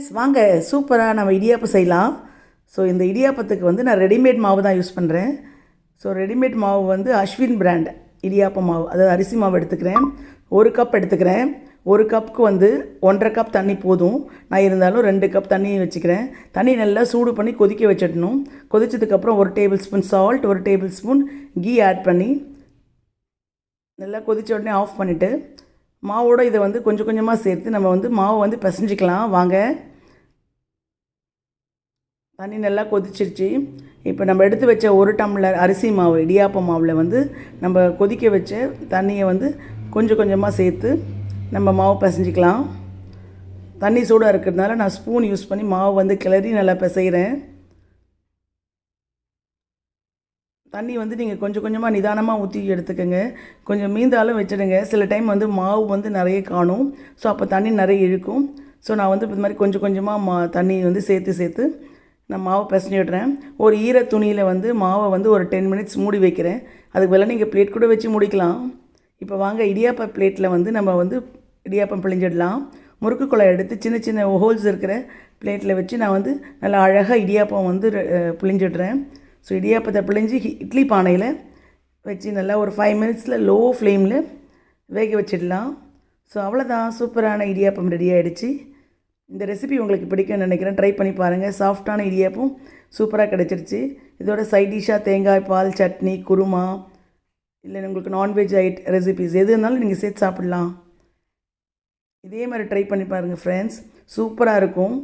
Friends வாங்க சூப்பராக நம்ம இடியாப்பம் செய்யலாம். ஸோ இந்த இடியாப்பத்துக்கு வந்து நான் ரெடிமேட் மாவு தான் யூஸ் பண்ணுறேன் ஸோ ரெடிமேட் மாவு வந்து அஸ்வின் பிராண்ட் இடியாப்ப மாவு. அதாவது அரிசி மாவு எடுத்துக்கிறேன். ஒரு கப் எடுத்துக்கிறேன். ஒரு கப்புக்கு வந்து ஒன்றரை கப் தண்ணி போதும். நான் இருந்தாலும் ரெண்டு கப் தண்ணி வச்சுக்கிறேன். தண்ணி நல்லா சூடு பண்ணி கொதிக்க வச்சிடணும். கொதிச்சதுக்கப்புறம் ஒரு டேபிள் ஸ்பூன் சால்ட் ஒரு டேபிள் ஸ்பூன் கீ ஆட் பண்ணி நல்லா கொதிச்ச உடனே ஆஃப் பண்ணிவிட்டு மாவோட இதை வந்து கொஞ்சம் கொஞ்சமாக சேர்த்து நம்ம வந்து மாவை வந்து பிசைஞ்சிக்கலாம். வாங்க. தண்ணி நல்லா கொதிச்சிருச்சு. இப்போ நம்ம எடுத்து வச்ச ஒரு டம்ளர் அரிசி மாவு இடியாப்ப மாவில் வந்து நம்ம கொதிக்க வச்ச தண்ணியை வந்து கொஞ்சம் கொஞ்சமாக சேர்த்து நம்ம மாவு பிசைஞ்சிக்கலாம். தண்ணி சூடாக இருக்கிறதுனால நான் ஸ்பூன் யூஸ் பண்ணி மாவு வந்து கிளறி நல்லா பிசைகிறேன் தண்ணி வந்து நீங்கள் கொஞ்சம் கொஞ்சமாக நிதானமாக ஊற்றி எடுத்துக்கோங்க. கொஞ்சம் மீந்தாலும் வச்சிடுங்க. சில டைம் வந்து மாவு வந்து நிறைய காணும். ஸோ அப்போ தண்ணி நிறைய இழுக்கும். ஸோ நான் வந்து இது மாதிரி கொஞ்சம் கொஞ்சமாக மா தண்ணி வந்து சேர்த்து சேர்த்து நான் மாவை பிசைஞ்சு விடுறேன் ஒரு ஈர துணியில் வந்து மாவை வந்து ஒரு டென் மினிட்ஸ் மூடி வைக்கிறேன். அதுக்கு பதிலாக நீங்கள் பிளேட் கூட வச்சு முடிக்கலாம். இப்போ வாங்க இடியாப்ப பிளேட்டில் வந்து நம்ம வந்து இடியாப்பம் பிழிஞ்சிடலாம். முறுக்கு குழாய் எடுத்து சின்ன சின்ன ஹோல்ஸ் இருக்கிற பிளேட்டில் வச்சு நான் வந்து நல்லா அழகாக இடியாப்பம் வந்து பிழிஞ்சிடுறேன். ஸோ இடியாப்பத்தை பிழிஞ்சு இட்லி பானையில் வச்சு நல்லா ஒரு ஃபைவ் மினிட்ஸில் லோ ஃப்ளேமில் வேக வச்சிடலாம். ஸோ அவ்வளோதான் சூப்பரான இடியாப்பம் ரெடி ஆகிடுச்சு இந்த ரெசிபி உங்களுக்கு பிடிக்கும்னு நினைக்கிறேன். ட்ரை பண்ணி பாருங்கள் சாஃப்டான இடியாப்பும் சூப்பராக கிடச்சிருச்சு. இதோட சைட் டிஷ்ஷாக தேங்காய் பால் சட்னி குருமா இல்லை உங்களுக்கு நான்வெஜ் ஐட் ரெசிபிஸ் எது இருந்தாலும் நீங்கள் சேர்த்து சாப்பிட்லாம். இதே மாதிரி ட்ரை பண்ணி பாருங்கள் ஃப்ரெண்ட்ஸ் சூப்பராக இருக்கும்.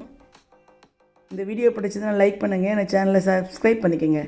இந்த வீடியோ பிடிச்சதுன்னா லைக் பண்ணுங்கள் என் சேனலை சப்ஸ்கிரைப் பண்ணிக்கோங்க.